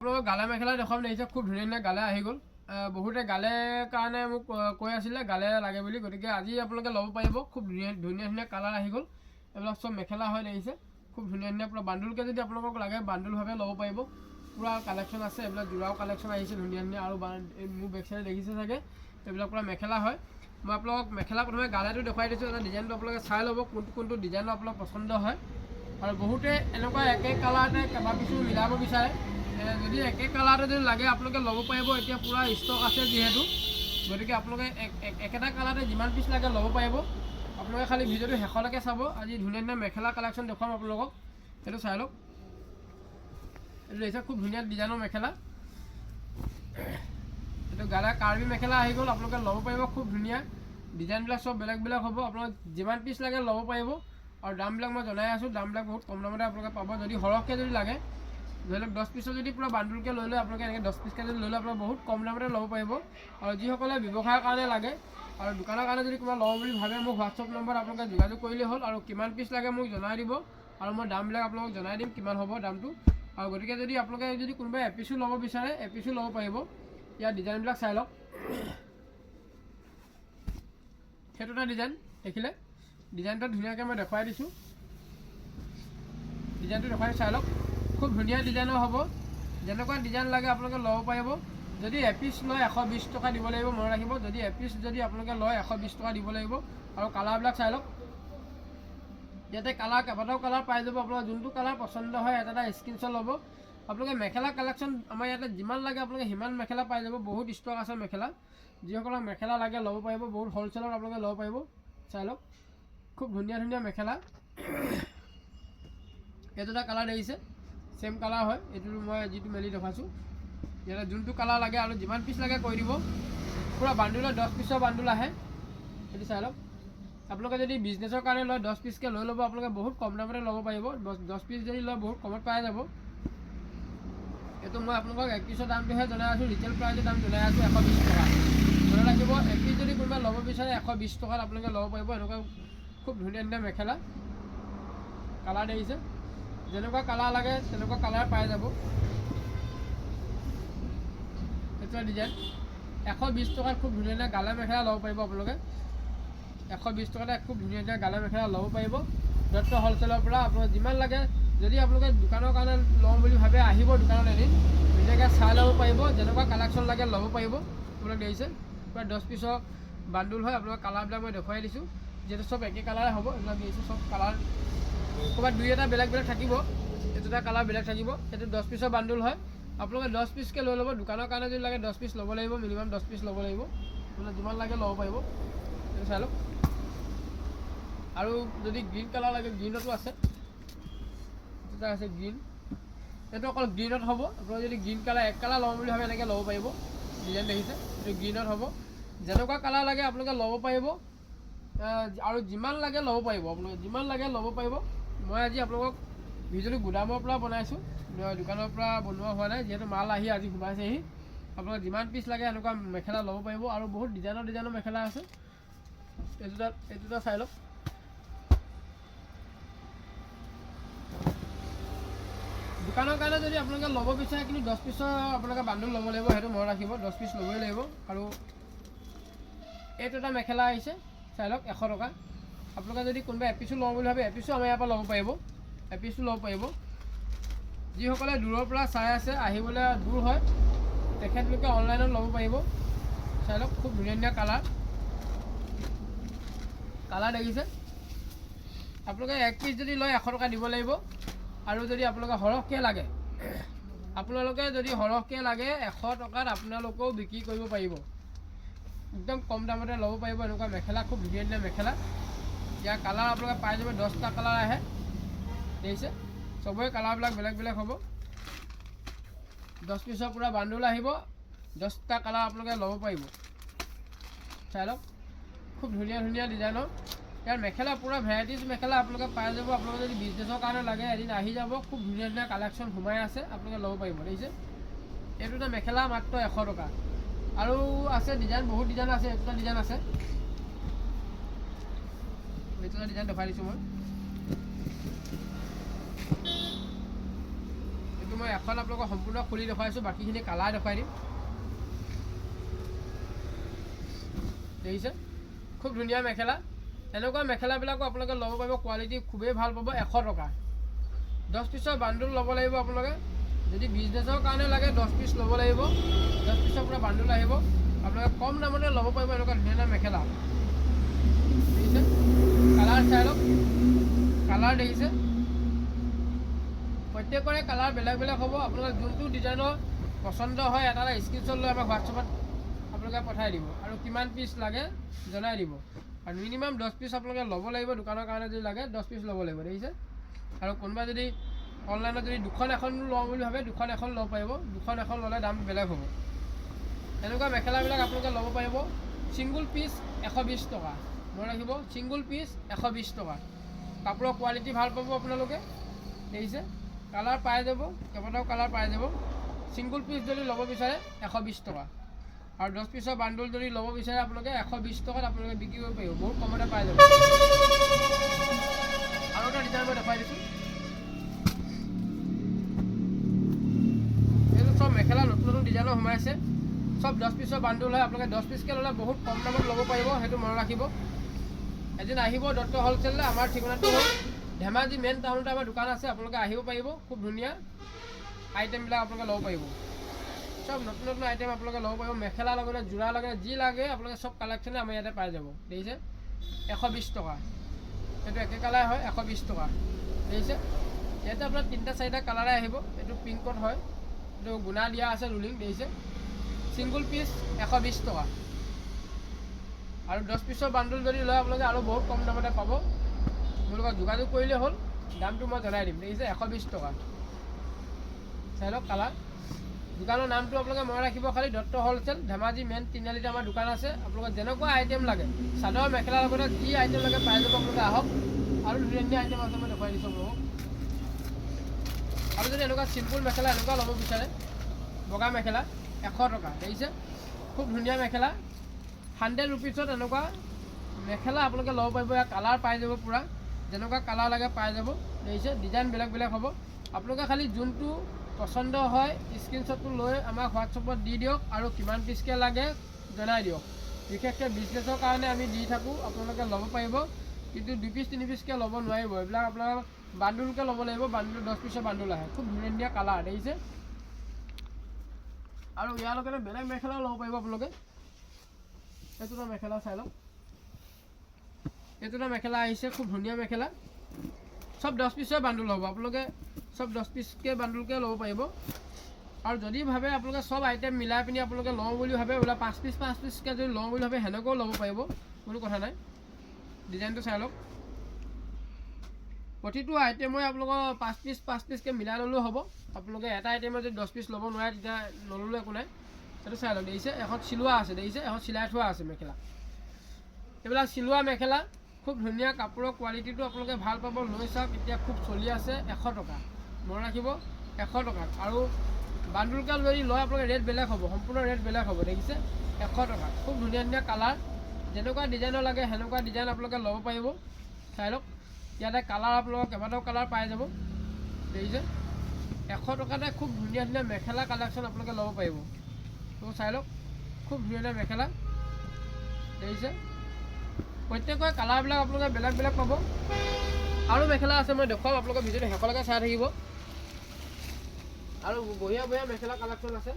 আপোনালোকক গালে মেখেলা দেখুৱাম দেখিছে খুব ধুনীয়া ধুনীয়া গালে আহি গ'ল। বহুতে গালে কাৰণে মোক কৈ আছিলে, গালে লাগে বুলি। গতিকে আজি আপোনালোকে ল'ব পাৰিব, খুব ধুনীয়া ধুনীয়া ধুনীয়া কালাৰ আহি গ'ল। এইবিলাক চব মেখেলা হয় দেখিছে খুব ধুনীয়া ধুনীয়া। পূৰা বান্দুলকৈ যদি আপোনালোকক লাগে, বান্দুলভাৱে ল'ব পাৰিব। পূৰা কালেকশ্যন আছে, এইবিলাক যোৰাও কালেকশ্যন আহিছে, ধুনীয়া ধুনীয়া। আৰু মোৰ বেক চাইডে দেখিছে চাগে, এইবিলাক পূৰা মেখেলা হয়। মই আপোনালোকক মেখেলা প্ৰথমে গালেটো দেখুৱাই দিছোঁ, এটা ডিজাইনটো আপোনালোকে চাই ল'ব, কোনটো কোনটো ডিজাইনৰ আপোনাক পচন্দ হয়। আৰু বহুতে এনেকুৱা একে কালাৰতে কেইবা পিছো মিলাব বিচাৰে। যদি একে কালাৰতে যদি লাগে, আপোনালোকে ল'ব পাৰিব। এতিয়া পূৰা ষ্টক আছে যিহেতু। গতিকে আপোনালোকে এক- এক- একেটা কালাৰতে যিমান পিচ লাগে ল'ব পাৰিব। আপোনালোকে খালি ভিডিঅ'টো শেষলৈকে চাব। আজি ধুনীয়া ধুনীয়া মেখেলা কালেকশ্যন দেখুৱাম আপোনালোকক। সেইটো চাই লওক। এইটো দেখিছে, খুব ধুনীয়া ডিজাইনৰ মেখেলা। এইটো গালা কাৰ্বি মেখেলা আহি গ'ল। আপোনালোকে ল'ব পাৰিব, খুব ধুনীয়া। ডিজাইনবিলাক চব বেলেগ বেলেগ হ'ব। আপোনালোকে যিমান পিচ লাগে ল'ব পাৰিব। আৰু দামবিলাক মই জনাই আছোঁ। দামবিলাক বহুত কম দামতে আপোনালোকে পাব। যদি সৰহকৈ যদি লাগে ধৰি লওক, দহ পিছৰ যদি পূৰা বান্দুলকৈ লৈ লয়, আপোনালোকে এনেকৈ দহ পিচকৈ যদি লৈ লয়, আপোনালোকে বহুত কম দামতে ল'ব পাৰিব। আৰু যিসকলে ব্যৱসায়ৰ কাৰণে লাগে, আৰু দোকানৰ কাৰণে যদি কোনোবা লওঁ বুলি ভাবে, মোক হোৱাটছআপ নম্বৰত আপোনালোকে যোগাযোগ কৰিলেই হ'ল, আৰু কিমান পিচ লাগে মোক জনাই দিব, আৰু মই দামবিলাক আপোনালোকক জনাই দিম, কিমান হ'ব দামটো। আৰু গতিকে যদি আপোনালোকে যদি কোনোবাই এপিচো ল'ব বিচাৰে এপিচো ল'ব পাৰিব। ইয়াৰ ডিজাইনবিলাক চাই লওক। সেইটো এটা ডিজাইন, দেখিলে? ডিজাইনটো ধুনীয়াকৈ মই দেখুৱাই দিছোঁ। ডিজাইনটো দেখুৱাই চাই লওক। খুব ধুনীয়া ডিজাইনৰ হ'ব। যেনেকুৱা ডিজাইন লাগে আপোনালোকে ল'ব পাৰিব। যদি এপিচ লয় এশ বিছ টকা দিব লাগিব মনত ৰাখিব। যদি এপিচ যদি আপোনালোকে লয় এশ বিছ টকা দিব লাগিব। আৰু কালাৰবিলাক চাই লওক। ইয়াতে কালাৰ কেইবাটাও কালাৰ পাই যাব। আপোনালোকৰ যোনটো কালাৰ পচন্দ হয় এটা এটা স্ক্ৰীনশ্বট ল'ব। আপোনালোকে মেখেলা কালেকশ্যন আমাৰ ইয়াতে যিমান লাগে আপোনালোকে সিমান মেখেলা পাই যাব। বহুত ষ্টক আছে মেখেলা। যিসকলক মেখেলা লাগে ল'ব পাৰিব। বহুত হ'লচেলত আপোনালোকে ল'ব পাৰিব। চাই লওক। খুব ধুনীয়া ধুনীয়া মেখেলা। এইটো এটা কালাৰ দেখিছে। ছেম কালাৰ হয় এইটো মই যিটো মেলি দেখাইছোঁ ইয়াতে যোনটো কালাৰ লাগে আৰু যিমান পিচ লাগে কৈ দিব। পূৰা বান্দুলৰ দহ পিছৰ বান্দুল আহে। সেইটো চাই লওক। আপোনালোকে যদি বিজনেছৰ কাৰণে লয়, দহ পিচকৈ লৈ ল'ব, আপোনালোকে বহুত কম দামতে ল'ব পাৰিব। দহ পিচ যদি লয়, বহুত কমত পাই যাব। এইটো মই আপোনালোকক এক পিচৰ দামটোহে জনাই আছোঁ ৰিটেল প্ৰাইজৰ দাম জনাই আছোঁ, এশ বিছ টকা। মনত ৰাখিব, এক পিচ যদি কোনোবাই ল'ব বিচাৰে, এশ বিছ টকাত আপোনালোকে ল'ব পাৰিব। এনেকুৱা খুব ধুনীয়া ধুনীয়া মেখেলা। কালাৰ দেখিছে। যেনেকুৱা কালাৰ লাগে তেনেকুৱা কালাৰ পাই যাব। সেইটো ডিজাইন এশ বিছ টকাত খুব ধুনীয়া ধুনীয়া গালা মেখেলা ল'ব পাৰিব আপোনালোকে। এশ বিছ টকাতে খুব ধুনীয়া ধুনীয়া গালা মেখেলা ল'ব পাৰিব। দত্ত হ'লচেলৰ পৰা আপোনালোকে যিমান লাগে যদি আপোনালোকে দোকানৰ কাৰণে লওঁ বুলি ভাবে আহিব দোকানত এদিন। ধুনীয়াকৈ চাই ল'ব পাৰিব যেনেকুৱা কালেকশ্যন লাগে ল'ব পাৰিব। আপোনালোকে দেখিছে প্ৰায় দহ পিছৰ বান্দুল হয়। আপোনালোকৰ কালাৰবিলাক মই দেখুৱাই দিছোঁ। যিহেতু চব একে কালাৰে হ'ব এইবিলাক দেখিছোঁ চব কালাৰ ক'ৰবাত দুই এটা বেলেগ বেলেগ থাকিব এইটো এটা কালাৰ বেলেগ থাকিব সেইটো দহ পিছৰ বান্দুল হয়। আপোনালোকে দহ পিচকৈ লৈ ল'ব দোকানৰ কাৰণে যদি লাগে দহ পিচ ল'ব লাগিব মিনিমাম দহ পিচ ল'ব লাগিব। আপোনালোকে যিমান লাগে ল'ব পাৰিব। এইটো চাই লওক। আৰু যদি গ্ৰীণ কালাৰ লাগে গ্ৰীণতো আছে। এইটো এটা আছে গ্ৰীণ এইটো অকল গ্ৰীণত হ'ব। আপোনালোকে যদি গ্ৰীণ কালাৰ এক কালাৰ ল'ম বুলি ভাবে এনেকৈ ল'ব পাৰিব। ডিজাইন দেখিছে এইটো গ্ৰীণত হ'ব। যেনেকুৱা কালাৰ লাগে আপোনালোকে ল'ব পাৰিব। আৰু যিমান লাগে ল'ব পাৰিব। আপোনালোকে যিমান লাগে ল'ব পাৰিব। মই আজি আপোনালোকক ভিডিঅ'টো গুদামৰ পৰা বনাইছোঁ। দোকানৰ পৰা বনোৱা হোৱা নাই, যিহেতু মাল আহি আজি সোমাইছেহি। আপোনালোকে যিমান পিচ লাগে এনেকুৱা মেখেলা ল'ব পাৰিব আৰু বহুত ডিজাইনৰ ডিজাইনৰ মেখেলা আছে। এইটো এটা এইটো এটা চাই লওক। দোকানৰ কাৰণে যদি আপোনালোকে ল'ব বিচাৰে, কিন্তু দহ পিছৰ আপোনালোকে বান্দুল ল'ব লাগিব, সেইটো মনত ৰাখিব। দহ পিচ ল'বই লাগিব। আৰু এইটো এটা মেখেলা আহিছে, চাই লওক, এশ টকা। আপোনালোকে যদি কোনোবা এপিচো লওঁ বুলি ভাবে এপিচো আমাৰ ইয়াৰ পৰা ল'ব পাৰিব। এপিচো ল'ব পাৰিব। যিসকলে দূৰৰ পৰা চাই আছে আহিবলৈ দূৰ হয় তেখেতলোকে অনলাইনত ল'ব পাৰিব। চাই লওক খুব ধুনীয়া ধুনীয়া কালাৰ। কালাৰ দেখিছে। আপোনালোকে এক পিচ যদি লয় এশ টকা দিব লাগিব। আৰু যদি আপোনালোকে সৰহকৈ লাগে আপোনালোকে যদি সৰহকৈ লাগে এশ টকাত আপোনালোকেও বিক্ৰী কৰিব পাৰিব। একদম কম দামতে ল'ব পাৰিব এনেকুৱা মেখেলা খুব ধুনীয়া ধুনীয়া মেখেলা। ইয়াৰ কালাৰ আপোনালোকে পাই যাব দহটা কালাৰ আহে দেখিছে চবৰে কালাৰবিলাক বেলেগ বেলেগ হ'ব দহ পিছৰ পূৰা বান্দুল আহিব দহটা কালাৰ আপোনালোকে ল'ব পাৰিব চাই লওক খুব ধুনীয়া ধুনীয়া ডিজাইনৰ ইয়াৰ মেখেলা পূৰা ভেৰাইটিজ মেখেলা আপোনালোকে পাই যাব আপোনালোকে যদি বিজনেছৰ কাৰণে লাগে এদিন আহি যাব খুব ধুনীয়া ধুনীয়া কালেকশ্যন সোমাই আছে আপোনালোকে ল'ব পাৰিব দেখিছে এইটো এটা মেখেলা মাত্ৰ এশ টকা আৰু আছে ডিজাইন বহুত ডিজাইন আছে এইটো এটা ডিজাইন আছে এইটো এটা ডিজাইন দেখুৱাই দিছোঁ মই এইটো মই এখন আপোনালোকক সম্পূৰ্ণ খুলি দেখুৱাইছোঁ, বাকীখিনি কালাৰ দেখুৱাই দিম। দেখিছে? খুব ধুনীয়া মেখেলা। এনেকুৱা মেখেলাবিলাকো আপোনালোকে ল'ব পাৰিব কোৱালিটি খুবেই ভালো পাব, এশ টকা। দহ পিছৰ বান্দুল ল'ব লাগিব আপোনালোকে। যদি বিজনেছৰ কাৰণে লাগে, দহ পিচ ল'ব লাগিব। দহ পিছৰ পৰা বান্দুল আহিব। আপোনালোকে কম দামতে ল'ব পাৰিব, এনেকুৱা ধুনীয়া ধুনীয়া মেখেলা। দেখিছে? কালাৰ চাই লওক কালাৰ দেখিছে প্ৰত্যেকৰে কালাৰ বেলেগ বেলেগ হ'ব। আপোনালোকে যোনটো ডিজাইনৰ পচন্দ হয় এটা এটা স্ক্ৰীনশ্বট লৈ আমাক হোৱাটছএপত আপোনালোকে পঠাই দিব। আৰু কিমান পিচ লাগে জনাই দিব। আৰু মিনিমাম দহ পিচ আপোনালোকে ল'ব লাগিব দোকানৰ কাৰণে যদি লাগে দহ পিচ ল'ব লাগিব দেখিছে? আৰু কোনোবা যদি অনলাইনত যদি দুখন এখন লওঁ বুলি ভাবে দুখন এখন ল'ব পাৰিব। দুখন এখন ল'লে দাম বেলেগ হ'ব। এনেকুৱা মেখেলাবিলাক আপোনালোকে ল'ব পাৰিব। ছিংগুল পিচ এশ বিছ টকা। মনত ৰাখিব ছিংগুল পিচ এশ বিছ টকা। কাপোৰৰ কোৱালিটি ভালো পাব আপোনালোকে, দেখিছে? কালাৰ পাই যাব, কেইবাটাও কালাৰ পাই যাব। ছিংগুল পিচ যদি ল'ব বিচাৰে, এশ বিছ টকা। আৰু দহ পিছৰ বান্দুল যদি ল'ব বিচাৰে আপোনালোকে, এশ বিছ টকাত আপোনালোকে বিক্ৰী কৰিব পাৰিব। বহুত কমতে পাই যাব। আৰু এটা ডিজাইন মই দেখুৱাই দিছোঁ। এইটো চব মেখেলা, নতুন নতুন ডিজাইনৰ সোমাইছে চব দহ পিছৰ বান্দুল হয়। আপোনালোকে দহ পিচকৈ ল'লে বহুত কম দামত ল'ব পাৰিব, সেইটো মনত ৰাখিব। এদিন আহিব দত্ত হ'লচেললৈ আমাৰ ঠিকনাটো হ'ল। ধেমাজি মেইন টাউনতে আমাৰ দোকান আছে আপোনালোকে আহিব পাৰিব খুব ধুনীয়া আইটেমবিলাক আপোনালোকে ল'ব পাৰিব। চব নতুন নতুন আইটেম আপোনালোকে ল'ব পাৰিব মেখেলা লগতে যোৰা লগতে যি লাগে আপোনালোকে চব কালেকশ্যনে আমাৰ ইয়াতে পাই যাব দেখিছে? এশ বিছ টকা। এইটো একে কালাৰ হয় এশ বিছ টকা। দেখিছে? ইয়াতে আপোনাৰ তিনিটা চাৰিটা কালাৰে আহিব এইটো পিংকত হয়। এইটো গুণা দিয়া আছে ৰুলিং দেখিছে? ছিংগুল পিচ এশ বিছ টকা। আৰু দহ পিছৰ বান্দুল যদি লয় আপোনালোকে আৰু বহুত কম দামতে পাব। মোৰ যোগাযোগ কৰিলে হ'ল, দামটো মই জনাই দিম। দেখিছে, এশ বিছ টকা। চাই লওক কালাৰ। দোকানৰ নামটো আপোনালোকে মনত ৰাখিব, খালি দত্ত হ'লচেল, ধেমাজি মেইন তিনিআলিতে আমাৰ দোকান আছে। আপোনালোকৰ যেনেকুৱা আইটেম লাগে, চাদৰ মেখেলাৰ লগতে যি আইটেম লাগে পাই যাব আপোনালোকে আহক। আৰু ধুনীয়া ধুনীয়া আইটেম আছে, মই দেখুৱাই দিছোঁ আপোনালোকক। আৰু যদি এনেকুৱা চিম্পুল মেখেলা, এনেকুৱা ল'ব বিচাৰে, বগা মেখেলা, এশ টকা। দেখিছে? খুব ধুনীয়া মেখেলা। হাণ্ড্ৰেড ৰুপিছত এনেকুৱা মেখেলা আপোনালোকে ল'ব পাৰিব ইয়াৰ কালাৰ পাই যাব পূৰা। যেনেকুৱা কালাৰ লাগে পাই যাব। দেখিছে ডিজাইন বেলেগ বেলেগ হ'ব। আপোনালোকে খালি যোনটো পচন্দ হয় স্ক্ৰীনশ্বটটো লৈ আমাক হোৱাটছএপত দি দিয়ক আৰু কিমান পিচকৈ লাগে জনাই দিয়ক। বিশেষকৈ বিজনেছৰ কাৰণে আমি দি থাকোঁ আপোনালোকে ল'ব পাৰিব। কিন্তু দুই পিচ তিনি পিচকৈ ল'ব নোৱাৰিব। এইবিলাক আপোনাৰ বান্দুলকৈ ল'ব লাগিব বান্দুল দহ পিছৰ বান্দুল আহে। খুব ধুনীয়া ধুনীয়া কালাৰ দেখিছে? আৰু ইয়াৰ লগতে বেলেগ মেখেলাও ল'ব পাৰিব আপোনালোকে। এইটো এটা মেখেলা চাই লওক এইটো এটা মেখেলা আহিছে, খুব ধুনীয়া মেখেলা। চব দহ পিছৰ বান্দুল হ'ব। আপোনালোকে চব দহ পিচকৈ বান্দুলকৈ ল'ব পাৰিব। আৰু যদি ভাবে আপোনালোকে চব আইটেম মিলাই পিনি আপোনালোকে লওঁ বুলি ভাবে, বোলে পাঁচ পিচ পাঁচ পিচকৈ যদি লওঁ বুলি ভাবে, সেনেকৈও ল'ব পাৰিব। কোনো কথা নাই। ডিজাইনটো চাই লওক। প্ৰতিটো আইটেমই আপোনালোকৰ পাঁচ পিচ পাঁচ পিচকৈ মিলাই ল'লেও হ'ব। আপোনালোকে এটা আইটেমত যদি দহ পিচ ল'ব নোৱাৰে, তেতিয়া নল'লেও একো নাই। সেইটো চাই লওক দেখিছে এখন চিলোৱা আছে দেখিছে এখন চিলাই থোৱা আছে মেখেলা এইবিলাক চিলোৱা মেখেলা খুব ধুনীয়া কাপোৰৰ কোৱালিটিটো আপোনালোকে ভাল পাব লৈ চাওক এতিয়া খুব চলি আছে এশ টকা মনত ৰাখিব এশ টকাত আৰু বান্দুলকাল যদি লয় আপোনালোকে ৰেট বেলেগ হ'ব সম্পূৰ্ণ ৰেট বেলেগ হ'ব দেখিছে এশ টকা খুব ধুনীয়া ধুনীয়া কালাৰ যেনেকুৱা ডিজাইনৰ লাগে সেনেকুৱা ডিজাইন আপোনালোকে ল'ব পাৰিব চাই লওক ইয়াতে কালাৰ আপোনালোকৰ কেইবাটাও কালাৰ পাই যাব দেখিছে এশ টকাতে খুব ধুনীয়া ধুনীয়া মেখেলা কালেকশ্যন আপোনালোকে ল'ব পাৰিব তো চাই লওক। খুব ধুনীয়া মেখেলা দেখিছে? প্ৰত্যেকৰে কালাৰবিলাক আপোনালোকে বেলেগ বেলেগ পাব। আৰু মেখেলা আছে, মই দেখুৱাম আপোনালোকৰ ভিডিঅ'টো শেষলৈকে চাই থাকিব। আৰু বঢ়িয়া বঢ়িয়া মেখেলা কালেকশ্যন আছে।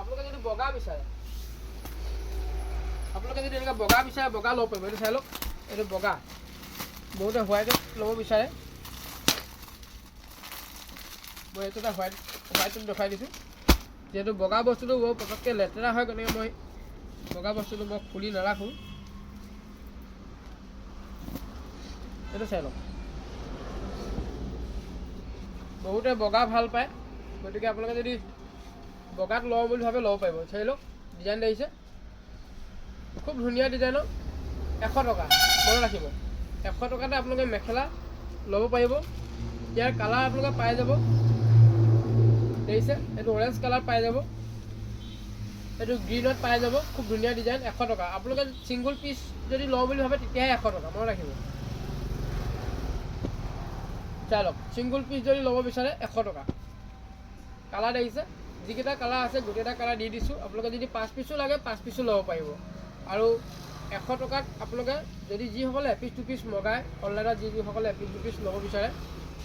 আপোনালোকে যদি বগা বিচাৰে, আপোনালোকে যদি এনেকৈ বগা বিচাৰে, বগা ল'ব পাৰিব এইটো চাই লওক, এইটো বগা। বহুতে হোৱাইটত ল'ব বিচাৰে। মই এইটো এটা হোৱাইট হোৱাইটত দেখুৱাই দিছোঁ। যিহেতু বগা বস্তুটো বৰ পটককৈ লেতেৰা হয়, গতিকে মই বগা বস্তুটো মই খুলি নাৰাখোঁ। এইটো চাই লওক। বহুতে বগা ভালো পায়, গতিকে আপোনালোকে যদি বগাত লওঁ বুলি ভাবে, ল'ব পাৰিব। চাই লওক, ডিজাইন দেখিছে খুব ধুনীয়া ডিজাইনৰ এশ টকা, মনত ৰাখিব। এশ টকাতে আপোনালোকে মেখেলা ল'ব পাৰিব। ইয়াৰ কালাৰ আপোনালোকে পাই যাব। দেখিছে? এইটো অৰেঞ্জ কালাৰ পাই যাব। এইটো গ্ৰীণত পাই যাব। খুব ধুনীয়া ডিজাইন এশ টকা। আপোনালোকে ছিংগুল পিচ যদি লওঁ বুলি ভাবে, তেতিয়াহে এশ টকা। মনত ৰাখিব। চাই লওক ছিংগুল পিচ যদি ল'ব বিচাৰে, এশ টকা। কালাৰ আহিছে যিকেইটা কালাৰ আছে, গোটেইটা কালাৰ দি দিছোঁ। আপোনালোকে যদি পাঁচ পিচো লাগে, পাঁচ পিচো ল'ব পাৰিব। আৰু এশ টকাত আপোনালোকে যদি যিসকলে এপিচ টু পিচ মগায়, অনলাইনত যি, যিসকলে এপিচ টু পিচ ল'ব বিচাৰে,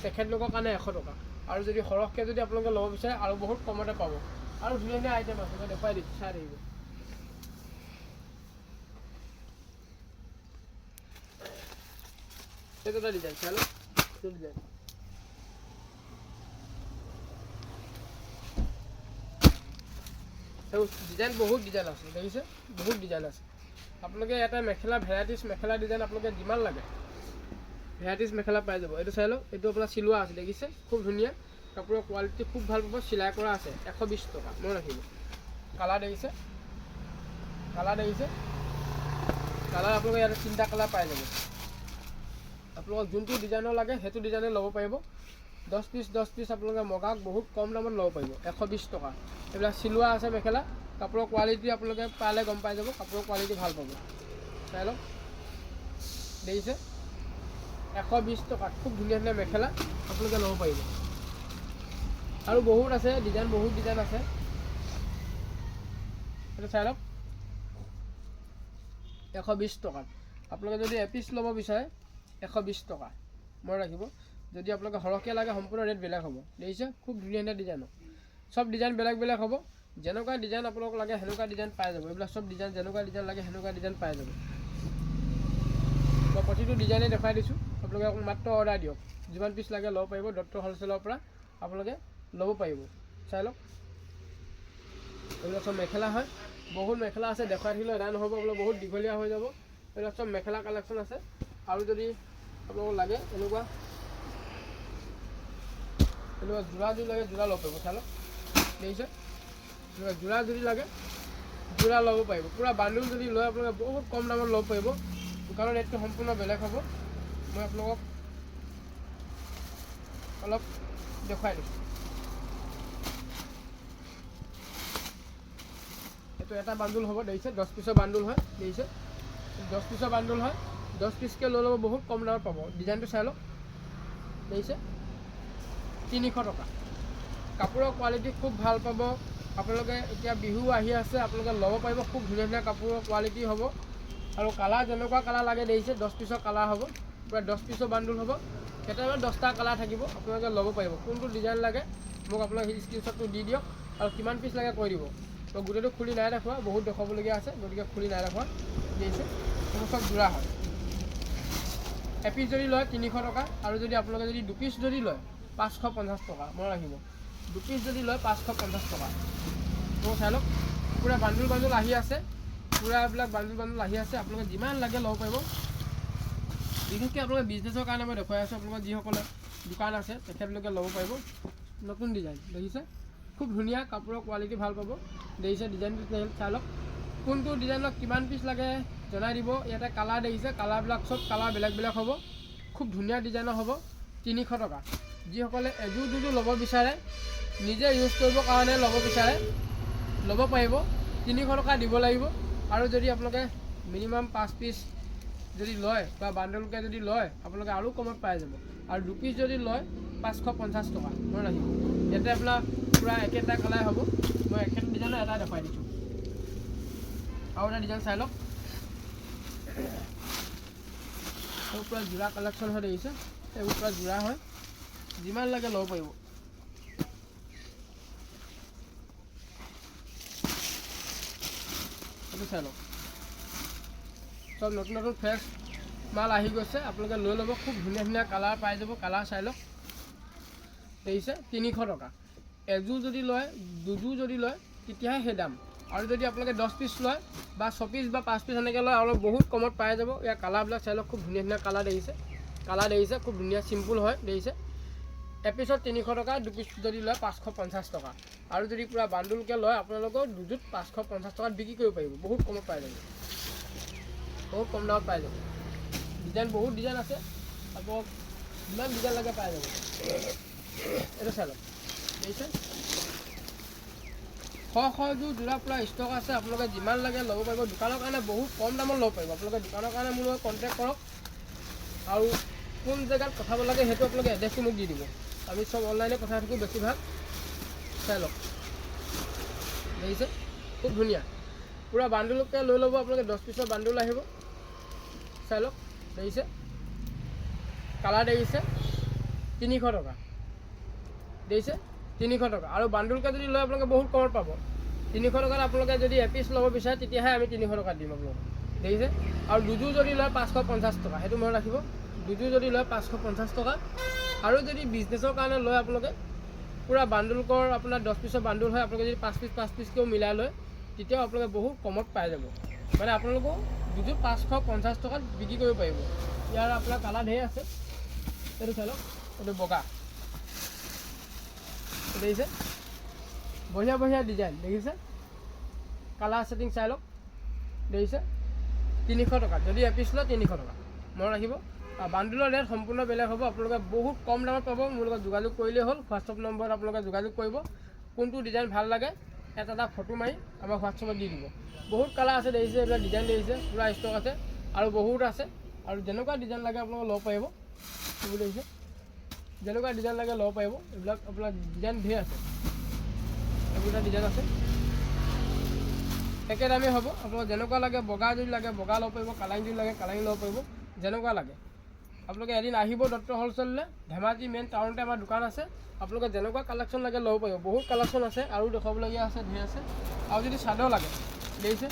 তেখেতলোকৰ কাৰণে এশ টকা। আৰু যদি সৰহকৈ যদি আপোনালোকে ল'ব বিচাৰে আৰু বহুত কমতে পাব। আৰু ধুনীয়া ধুনীয়া আইটেম আছে, মই দেখুৱাই দিছোঁ চাই থাকিব। এইটো এটা ডিজাইন চাই লওক ডিজাইন ডিজাইন বহুত ডিজাইন আছে, দেখিছে? বহুত ডিজাইন আছে। আপোনালোকে ইয়াতে মেখেলা ভেৰাইটিজ মেখেলা ডিজাইন আপোনালোকে যিমান লাগে ভেৰাইটিজ মেখেলা পাই যাব। এইটো চাই লওক এইটো আপোনাৰ চিলোৱা আছে, দেখিছে? খুব ধুনীয়া। কাপোৰৰ কোৱালিটি খুব ভালো পাব, চিলাই কৰা আছে, এশ বিছ টকা। মই ৰাখিব কালাৰ দেখিছে? কালাৰ দেখিছে? কালাৰ আপোনালোকে ইয়াতে তিনিটা কালাৰ পাই যাব। আপোনালোকক যোনটো ডিজাইনৰ লাগে, সেইটো ডিজাইনে ল'ব পাৰিব। দহ পিচ দহ পিচ আপোনালোকে মগাওক, বহুত কম দামত ল'ব পাৰিব। এশ বিছ টকা। এইবিলাক চিলোৱা আছে মেখেলা। কাপোৰৰ কোৱালিটি আপোনালোকে পালে গম পাই যাব। কাপোৰৰ কোৱালিটি ভালো পাব। চাই লওক। দেখিছে? এশ বিছ টকাত খুব ধুনীয়া ধুনীয়া মেখেলা আপোনালোকে ল'ব পাৰিব। আৰু বহুত আছে ডিজাইন বহুত ডিজাইন আছে। এইটো চাই লওক। এশ বিছ টকাত আপোনালোকে যদি এপিচ ল'ব বিচাৰে এশ বিছ টকা। মই ৰাখিব। যদি আপোনালোকে সৰহকৈ লাগে সম্পূৰ্ণ ৰেট বেলেগ হ'ব। দেখিছে? খুব ধুনীয়া ধুনীয়া ডিজাইনৰ চব ডিজাইন বেলেগ বেলেগ হ'ব। যেনেকুৱা ডিজাইন আপোনালোকক লাগে সেনেকুৱা ডিজাইন পাই যাব। এইবিলাক চব ডিজাইন যেনেকুৱা ডিজাইন লাগে সেনেকুৱা ডিজাইন পাই যাব। মই প্ৰতিটো ডিজাইনে দেখুৱাই দিছোঁ। আপোনালোকে অকল মাত্ৰ অৰ্ডাৰ দিয়ক। যিমান পিচ লাগে ল'ব পাৰিব দত্ত হ'লচেলৰ পৰা আপোনালোকে ল'ব পাৰিব। চাই লওক। এইবিলাক চব মেখেলা হয়। বহুত মেখেলা আছে দেখুৱাই থাকিলে এদাই নহ'ব আপোনালোক বহুত দীঘলীয়া হৈ যাব। এইবিলাক চব মেখেলা কালেকশ্যন আছে। আৰু যদি আপোনালোকক লাগে, এনেকুৱা এনেকুৱা যোৰা যদি লাগে, যোৰা ল'ব পাৰিব। চাই লওক। দেখিছে? এনেকুৱা যোৰা যদি লাগে, যোৰা ল'ব পাৰিব। পূৰা বান্দুল যদি লয় আপোনালোকে বহুত কম দামত ল'ব পাৰিব। দোকানৰ ৰেটটো সম্পূৰ্ণ বেলেগ হ'ব। মই আপোনালোকক অলপ দেখুৱাই দিছোঁ এইটো এটা বান্দুল হ'ব দেখিছে দহ পিছৰ বান্দুল হয় দেখিছে দহ পিছৰ বান্দুল হয় দহ পিচকৈ লৈ ল'ব বহুত কম দামত পাব ডিজাইনটো চাই লওক দেখিছে তিনিশ টকা কাপোৰৰ কোৱালিটি খুব ভালো পাব আপোনালোকে এতিয়া বিহু আহি আছে আপোনালোকে ল'ব পাৰিব খুব ধুনীয়া ধুনীয়া কাপোৰৰ কোৱালিটি হ'ব আৰু কালাৰ যেনেকুৱা কালাৰ লাগে দেখিছে দহ পিছৰ কালাৰ হ'ব পূৰা দহ পিছৰ বান্দুল হ'ব। কেতিয়াবা দহটা কালাৰ থাকিব আপোনালোকে ল'ব পাৰিব। কোনটো ডিজাইন লাগে মোক আপোনালোকে সেই স্ক্ৰীনশ্বটটো দি দিয়ক আৰু কিমান পিচ লাগে কৈ দিব। তো গোটেইটো খুলি নাই দেখুওৱা বহুত দেখুৱাবলগীয়া আছে গতিকে খুলি নাই দেখিছে এইবোৰ চব যোৰা হয়। এপিচ যদি লয় তিনিশ টকা। আৰু যদি আপোনালোকে যদি দুপিচ যদি লয় পাঁচশ পঞ্চাছ টকা মই ৰাখিব। দুপিচ যদি লয় পাঁচশ পঞ্চাছ টকা। তো চাই লওক পূৰা বান্দুল বান্দুল আহি আছে। পূৰা এইবিলাক বান্দুল বান্দুল আহি আছে। আপোনালোকে যিমান লাগে ল'ব পাৰিব। বিশেষকৈ আপোনালোকে বিজনেছৰ কাৰণে মই দেখুৱাই আছোঁ, আপোনালোকৰ যিসকলে দোকান আছে, তেখেতলোকে ল'ব পাৰিব। নতুন ডিজাইন দেখিছে? খুব ধুনীয়া কাপোৰৰ কোৱালিটি ভালো পাব। দেখিছে ডিজাইনটো চাই লওক। কোনটো ডিজাইনত কিমান পিচ লাগে জনাই দিব। ইয়াতে কালাৰ দেখিছে কালাৰবিলাক চব কালাৰ বেলেগ বেলেগ হ'ব। খুব ধুনীয়া ডিজাইনৰ হ'ব। তিনিশ টকা। যিসকলে এযোৰ দুযোৰ ল'ব বিচাৰে, নিজে ইউজ কৰিবৰ কাৰণে ল'ব বিচাৰে, ল'ব পাৰিব। তিনিশ টকা দিব লাগিব। আৰু যদি আপোনালোকে মিনিমাম পাঁচ পিচ যদি লয় বা বান্দলকৈ যদি লয়, আপোনালোকে আৰু কমত পাই যাব। আৰু দুপিচ যদি লয়, পাঁচশো পঞ্চাছ টকা। মই ৰাখিব। ইয়াতে আপোনাৰ পূৰা একেটা কালাৰ হ'ব। মই একেটা ডিজাইনৰ এটা দেখুৱাই দিছোঁ। আৰু এটা ডিজাইন চাই লওক। এইবোৰ পূৰা যোৰা কালেকশ্যন হৈ দেখিছে। এইবোৰ পূৰা যোৰা হয়। যিমান লাগে ল'ব পাৰিব। এইটো চাই লওক। চব নতুন নতুন ফ্ৰেছ মাল আহি গৈছে। আপোনালোকে লৈ ল'ব। খুব ধুনীয়া ধুনীয়া কালাৰ পাই যাব। কালাৰ চাই লওক। দেখিছে, তিনিশ টকা। এযোৰ যদি লয়, দুযোৰ যদি লয়, তেতিয়াহে সেই দাম। আৰু যদি আপোনালোকে দহ পিচ লয় বা ছপিচ বা পাঁচ পিচ এনেকৈ লয়, অলপ বহুত কমত পাই যাব। ইয়াৰ কালাৰবিলাক চাই লওক। খুব ধুনীয়া ধুনীয়া কালাৰ দেখিছে। কালাৰ দেখিছে, খুব ধুনীয়া চিম্পুল হয়, দেখিছে। এপিছত তিনিশ টকা দুপিচ যদি লয়, পাঁচশো পঞ্চাছ টকা। আৰু যদি পূৰা বান্দুলকৈ লয় আপোনালোকৰ দুযোৰত পাঁচশো পঞ্চাছ টকাত বিক্ৰী কৰিব পাৰিব। বহুত কমত পাই যাব। বহুত কম দামত পাই যাব। ডিজাইন বহুত ডিজাইন আছে আপোনালোক যিমান ডিজাইন লাগে পাই যাব। এইটো চাই লওক। দেখিছে? শ শযোৰ যোৰা পূৰা ষ্টক আছে আপোনালোকে যিমান লাগে ল'ব পাৰিব। দোকানৰ কাৰণে বহুত কম দামত ল'ব পাৰিব। আপোনালোকে দোকানৰ কাৰণে মোৰ লগত কণ্টেক্ট কৰক। আৰু কোন জেগাত পঠাব লাগে সেইটো আপোনালোকে এড্ৰেছটো মোক দি দিব। আমি চব অনলাইনে পঠাই থাকোঁ বেছিভাগ। চাই লওক। দেখিছে? খুব ধুনীয়া। পূৰা বান্দুলকে লৈ ল'ব আপোনালোকে দহ পিছৰ বান্দুল আহিব। চাই লওক দেখিছে? কালাৰ দেখিছে, তিনিশ টকা। দেখিছে? তিনিশ টকা। আৰু বান্দুলকে যদি লয় আপোনালোকে বহুত কমত পাব। তিনিশ টকাত আপোনালোকে যদি এপিচ ল'ব বিচাৰে, তেতিয়াহে আমি তিনিশ টকাত দিম আপোনালোকক। দেখিছে? আৰু দুযোৰ যদি লয় পাঁচশো পঞ্চাছ টকা। সেইটো মনত ৰাখিব। দুযোৰ যদি লয় পাঁচশো পঞ্চাছ টকা। আৰু যদি বিজনেছৰ কাৰণে লয় আপোনালোকে, পূৰা বান্দুলকৰ আপোনাৰ দহ পিছৰ বান্দুল হয়, আপোনালোকে যদি পাঁচ পিচ, পাঁচ পিচকৈও মিলাই লয়, তেতিয়াও আপোনালোকে বহুত কমত পাই যাব। মানে আপোনালোকেও দুযোৰ পাঁচশো পঞ্চাছ টকাত বিক্ৰী কৰিব পাৰিব। ইয়াৰ আপোনাৰ কালাৰ ঢেৰ আছে। এইটো চাই লওক, এইটো বগা। দেখিছে? বঢ়িয়া বঢ়িয়া ডিজাইন দেখিছে? কালাৰ ছেটিং চাই লওক। দেখিছে? তিনিশ টকা, যদি এপিচ লয় তিনিশ টকা। মনত ৰাখিব। আৰু বান্দুলৰ ৰেট সম্পূৰ্ণ বেলেগ হ'ব। আপোনালোকে বহুত কম দামত পাব। মোৰ লগত যোগাযোগ কৰিলেই হ'ল। হোৱাটছআপ নম্বৰত আপোনালোকে যোগাযোগ কৰিব। কোনটো ডিজাইন ভালো লাগে? এটা এটা ফটো মাৰি আমাক হোৱাটছআপত দি দিব। বহুত কালাৰ আছে দেখিছে, এইবিলাক ডিজাইন দেখিছে, পূৰা ষ্টক আছে আৰু বহুত আছে। আৰু যেনেকুৱা ডিজাইন লাগে আপোনালোকে ল'ব পাৰিব। এইবোৰ দেখিছে যেনেকুৱা ডিজাইন লাগে ল'ব পাৰিব। এইবিলাক আপোনাৰ ডিজাইন ধেৰ আছে। এইবোৰ ডিজাইন আছে। একে দামেই হ'ব। আপোনালোক যেনেকুৱা লাগে, বগা যদি লাগে, বগা ল'ব পাৰিব, কালাৰিং যদি লাগে, কালাৰিং ল'ব পাৰিব। যেনেকুৱা লাগে। আপোনালোকে এদিন আহিব দত্ত হ'লচেললৈ। ধেমাজি মেইন টাউনতে আমাৰ দোকান আছে। আপোনালোকে যেনেকুৱা কালেকশ্যন লাগে ল'ব পাৰিব। বহুত কালেকশ্যন আছে আৰু দেখুৱাবলগীয়া আছে, ধেৰ আছে। আৰু যদি চাদৰ লাগে, দেখিছে?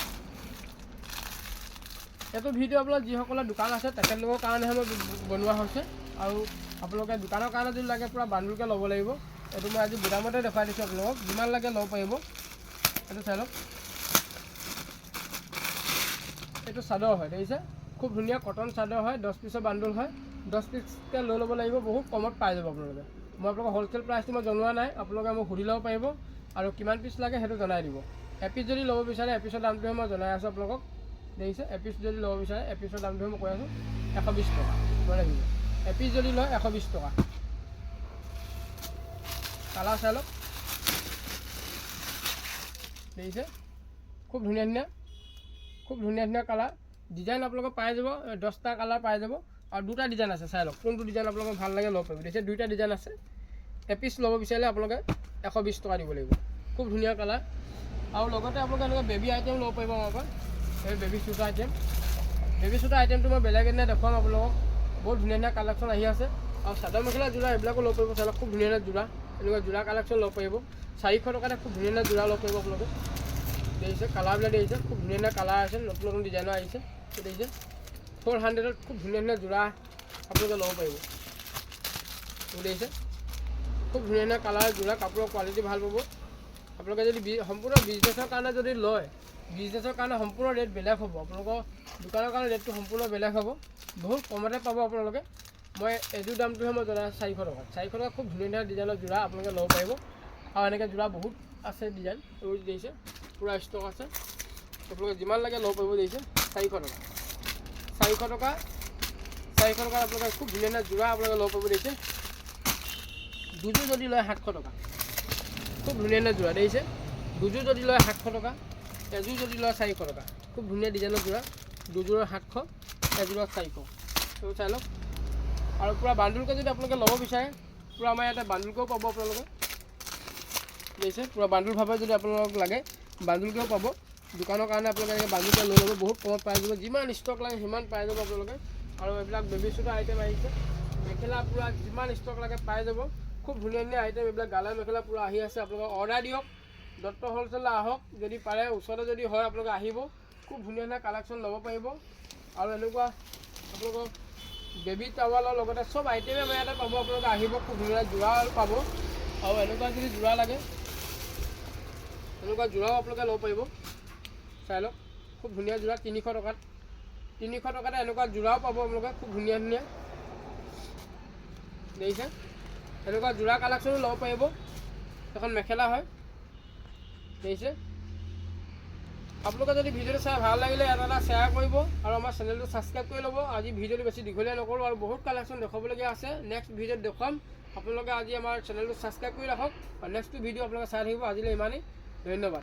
এইটো ভিডিঅ' আপোনাৰ যিসকলৰ দোকান আছে, তেখেতলোকৰ কাৰণেহে মই বনোৱা হৈছে। আৰু আপোনালোকে দোকানৰ কাৰণে যদি লাগে, পূৰা বান্দুলকৈ ল'ব লাগিব। এইটো মই আজি গুদামতে দেখুৱাই দিছোঁ আপোনালোকক। যিমান লাগে ল'ব পাৰিব। এইটো চাই লওক এইটো চাদৰ হয়, দেখিছে? খুব ধুনীয়া কটন চাদৰ হয়, দহ পিছৰ বান্দুল হয়। দহ পিচকৈ লৈ ল'ব লাগিব, বহুত কমত পাই যাব আপোনালোকে। মই আপোনালোকক হ'লচেল প্ৰাইচটো মই জনোৱা নাই, আপোনালোকে মোক সুধি ল'ব পাৰিব আৰু কিমান পিচ লাগে সেইটো জনাই দিব। এপিচ যদি ল'ব বিচাৰে, এপিচৰ দামটোহে মই জনাই আছোঁ আপোনালোকক। দেখিছে, এপিচ যদি ল'ব বিচাৰে, এপিচৰ দামটোহে মই কৈ আছোঁ, এশ বিছ টকা। মই ৰাখিব এপিচ যদি লয়, এশ বিছ টকা। কালাৰ চাই লওক। দেখিছে? খুব ধুনীয়া ধুনীয়া, খুব ধুনীয়া ধুনীয়া কালাৰ। ডিজাইন আপোনালোকে পাই যাব দহটা কালাৰ পাই যাব। আৰু দুটা ডিজাইন আছে, চাই লওক। কোনটো ডিজাইন আপোনালোকৰ ভালো লাগে ল'ব পাৰিব দেখিছে দুইটা ডিজাইন আছে। এপিচ ল'ব বিচাৰিলে আপোনালোকে এশ বিছ টকা দিব লাগিব। খুব ধুনীয়া কালাৰ আৰু লগতে আপোনালোকে এনেকুৱা বেবী আইটেম ল'ব পাৰিব, আমাৰ পৰা এই baby shooter item baby shooter আইটেমটো মই বেলেগ এদিনা দেখুৱাম আপোনালোকক। বহুত ধুনীয়া ধুনীয়া কালেকশ্যন আহি আছে। আৰু চাদৰ মেখেলা যোৰা এইবিলাকো ল'ব পাৰিব লওক। খুব ধুনীয়া ধুনীয়া যোৰা। এনেকুৱা যোৰা কালেকশ্যন ল'ব পাৰিব। চাৰিশ টকাতে খুব ধুনীয়া ধুনীয়া যোৰা ল'ব পাৰিব আপোনালোকে। দেখিছে কালাৰবিলাক দেখিছে। খুব ধুনীয়া ধুনীয়া কালাৰ আছে, নতুন নতুন ডিজাইনৰ আহিছে। দেখিছে? ফ'ৰ হাণ্ড্ৰেডত খুব ধুনীয়া ধুনীয়া যোৰা আপোনালোকে ল'ব পাৰিব। দেখিছে? খুব ধুনীয়া ধুনীয়া কালাৰ যোৰা কাপোৰৰ কোৱালিটি ভালো পাব। আপোনালোকে যদি সম্পূৰ্ণ বিজনেছৰ কাৰণে যদি লয় বিজনেছৰ কাৰণে সম্পূৰ্ণ ৰেট বেলেগ হ'ব। আপোনালোকৰ দোকানৰ কাৰণে ৰেটটো সম্পূৰ্ণ বেলেগ হ'ব। বহুত কমতে পাব আপোনালোকে। মই এযোৰ দামটোহে মই জনাই চাৰিশ টকা চাৰিশ টকা খুব ধুনীয়া ধুনীয়া ডিজাইনৰ যোৰা আপোনালোকে ল'ব পাৰিব। আৰু এনেকৈ যোৰা বহুত আছে ডিজাইন এইবোৰ দেখিছে? পূৰা ষ্টক আছে। আপোনালোকে যিমান লাগে ল'ব পাৰিব, দেখিছে? চাৰিশ টকা চাৰিশ টকা চাৰিশ টকা আপোনালোকে খুব ধুনীয়া ধুনীয়া যোৰা আপোনালোকে ল'ব পাৰিব দেখিছে দুযোৰ যদি লয় সাতশ টকা খুব ধুনীয়া ধুনীয়া যোৰা দেখিছে দুযোৰ যদি লয় সাতশ টকা এযোৰ যদি লয় চাৰিশ টকা খুব ধুনীয়া ডিজাইনৰ যোৰা দুযোৰৰ সাতশ এযোৰৰ চাৰিশ চাই লওক। আৰু পূৰা বান্দুলকৈ যদি আপোনালোকে ল'ব বিচাৰে, পূৰা আমাৰ ইয়াতে বান্দুলকৈও পাব আপোনালোকে। দেখিছে, পূৰা বান্দুলভাৱে যদি আপোনালোকক লাগে, বান্দুলকৈও পাব। দোকানৰ কাৰণে আপোনালোকে বান্দুলকৈ লৈ ল'ব, বহুত কমত পাই যাব, যিমান ষ্টক লাগে সিমান পাই যাব আপোনালোকে। আৰু এইবিলাক বেবী চুটাৰ আইটেম আহিছে। মেখেলা পূৰা যিমান ষ্টক লাগে পাই যাব। খুব ধুনীয়া ধুনীয়া আইটেম এইবিলাক গালা মেখেলা পূৰা আহি আছে আপোনালোকে অৰ্ডাৰ দিয়ক। দত্ত হ'লচেলাৰ আহক, যদি পাৰে, ওচৰতে যদি হয়, আপোনালোকে আহিব। খুব ধুনীয়া ধুনীয়া কালেকশ্যন ল'ব পাৰিব। আৰু এনেকুৱা আপোনালোকৰ বেবী টাৱালৰ লগতে চব আইটেমে আমাৰ ইয়াতে পাব, আপোনালোকে আহিব, খুব ধুনীয়া যোৰা পাব। আৰু এনেকুৱা যদি যোৰা লাগে, এনেকুৱা যোৰাও আপোনালোকে ল'ব পাৰিব। চাই লওক। খুব ধুনীয়া যোৰা তিনিশ টকাত। তিনিশ টকাতে এনেকুৱা যোৰাও পাব আপোনালোকে, খুব ধুনীয়া ধুনীয়া। দেখিছে? এনেকুৱা যোৰা কালেকশ্যনো ল'ব পাৰিব। এখন মেখেলা হয়। দেখিছে? আপোনালোকে যদি ভিডিঅ'টো চাই ভালো লাগিলে, এটা এটা শ্বেয়াৰ কৰিব আৰু আমাৰ চেনেলটো ছাবস্ক্ৰাইব কৰি ল'ব। আজি ভিডিঅ'টো বেছি দীঘলীয়া নকৰোঁ আৰু বহুত কালেকশ্যন দেখুৱাবলগীয়া আছে। নেক্সট ভিডিঅ'ত দেখুৱাম। আপোনালোকে আজি আমাৰ চেনেলটো ছাবস্ক্ৰাইব কৰি ৰাখক। আৰু নেক্সটটো ভিডিঅ' আপোনালোকে চাই থাকিব। আজিলৈ ইমানেই। ধন্যবাদ।